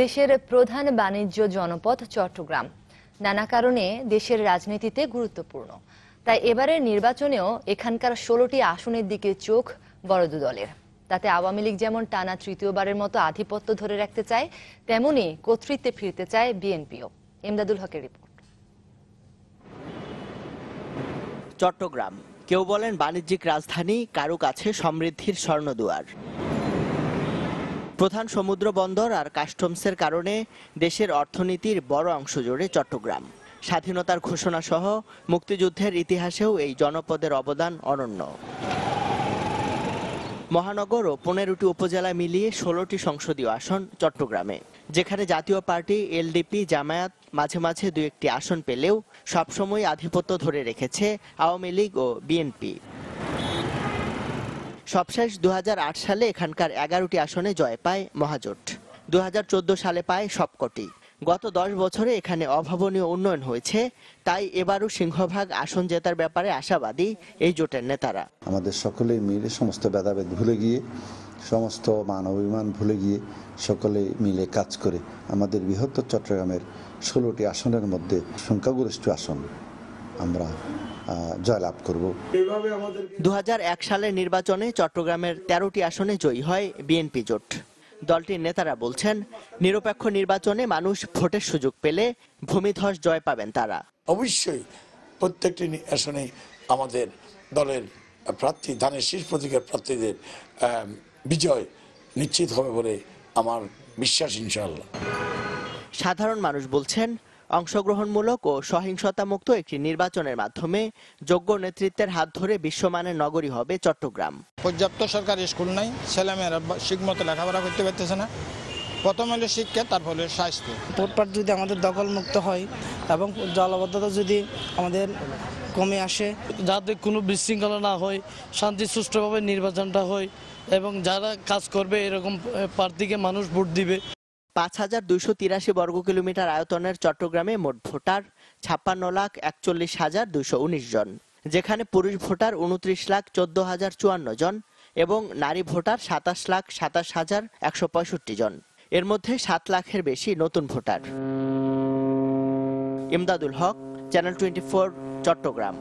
দেশের প্রধান বাণিজ্য জনপদ চট্টগ্রাম। নানা কারণে দেশের রাজনীতিতে গুরুত্বপূর্ণ। তাই এবারের নির্বাচনেও এখানকার ষোলোটি আসনের দিকে চোখ বড়দু দলের। তাতে আওয়ামী লীগ যেমন টানা তৃতীয়বারের মতো আধিপত্য ধরে রাখতে চায়, তেমনি কর্তৃত্বে ফিরতে চায় বিএনপিও। এমদাদুল হকের রিপোর্ট। চট্টগ্রাম। কেউ বলেন বাণিজ্যিক রাজধানী, কারও কাছে সমৃদ্ধির স্বর্ণদুয়ার। প্রধান সমুদ্র বন্দর আর কাস্টমসের কারণে দেশের অর্থনীতির বড় অংশ জুড়ে চট্টগ্রাম। স্বাধীনতার ঘোষণা সহ মুক্তিযুদ্ধের ইতিহাসেও এই জনপদের অবদান অনন্য। মহানগর ও পনেরোটি উপজেলা মিলিয়ে ষোলোটি সংসদীয় আসন চট্টগ্রামে, যেখানে জাতীয় পার্টি, এলডিপি, জামায়াত মাঝে মাঝে দু একটি আসন পেলেও সবসময় আধিপত্য ধরে রেখেছে আওয়ামী লীগ ও বিএনপি। সবশেষ দু হাজার আট সালে এখানকার এগারোটি আসনে জয় পায় মহাজোট। দু হাজার চোদ্দ সালে পায় সবকটি। গত দশ বছরে এখানে অভাবনীয় উন্নয়ন হয়েছে, তাই এবারও সিংহভাগ আসন জেতার ব্যাপারে আশাবাদী এই জোটের নেতারা। আমাদের সকলেই মিলে সমস্ত ভেদাভেদ ভুলে গিয়ে, সমস্ত মান অভিমান ভুলে গিয়ে সকলে মিলে কাজ করে আমাদের বৃহত্তর চট্টগ্রামের ষোলোটি আসনের মধ্যে সংখ্যাগরিষ্ঠ আসন। আমরা জয়লাভ করব। দু সালের নির্বাচনে চট্টগ্রামের তেরোটি আসনে জয়ী হয় বিএনপি জোট। দলটির নেতারা বলছেন নিরপেক্ষ নির্বাচনে মানুষ ভোটের সুযোগ পেলে ভূমিধস জয় পাবেন তারা। অবশ্যই প্রত্যেকটি আসনে আমাদের দলের প্রার্থী ধানের শীর্ষ প্রতীকের প্রার্থীদের বিজয় নিশ্চিত হবে বলে আমার বিশ্বাস ইনশাআল্লাহ। সাধারণ মানুষ বলছেন অংশগ্রহণমূলক ও সহিংসতামুক্ত একটি নির্বাচনের মাধ্যমে যোগ্য নেতৃত্বের হাত ধরে বিশ্বমানের নগরী হবে চট্টগ্রাম। পর্যাপ্ত সরকারি স্কুল নাই ছেলেমেয়েরা ঠিকমতো লেখাপড়া করতে পারতেছে না। প্রথম হলো শিক্ষা তারপর হলো স্বাস্থ্য। ভোটপাট যদি আমাদের দখলমুক্ত হয় এবং জলবদ্ধতা যদি আমাদের কমে আসে যাতে কোনো বিশৃঙ্খলা না হয় শান্তি সুষ্ঠুভাবে নির্বাচনটা হয় এবং যারা কাজ করবে এরকম প্রার্থীকে মানুষ ভোট দিবে পাঁচ হাজার দুইশো তিরাশি বর্গ কিলোমিটার আয়তনের চট্টগ্রামে মোট ভোটার, ছাপ্পান্ন লাখ একচল্লিশ হাজার দুইশো উনিশ জন, যেখানে পুরুষ ভোটার উনত্রিশ লাখ চোদ্দ হাজার চুয়ান্ন জন এবং নারী ভোটার সাতাশ লাখ সাতাশ হাজার একশো পঁয়ষট্টি জন। এর মধ্যে সাত লাখের বেশি নতুন voter. Imdadul Haque, channel twenty Chittagong.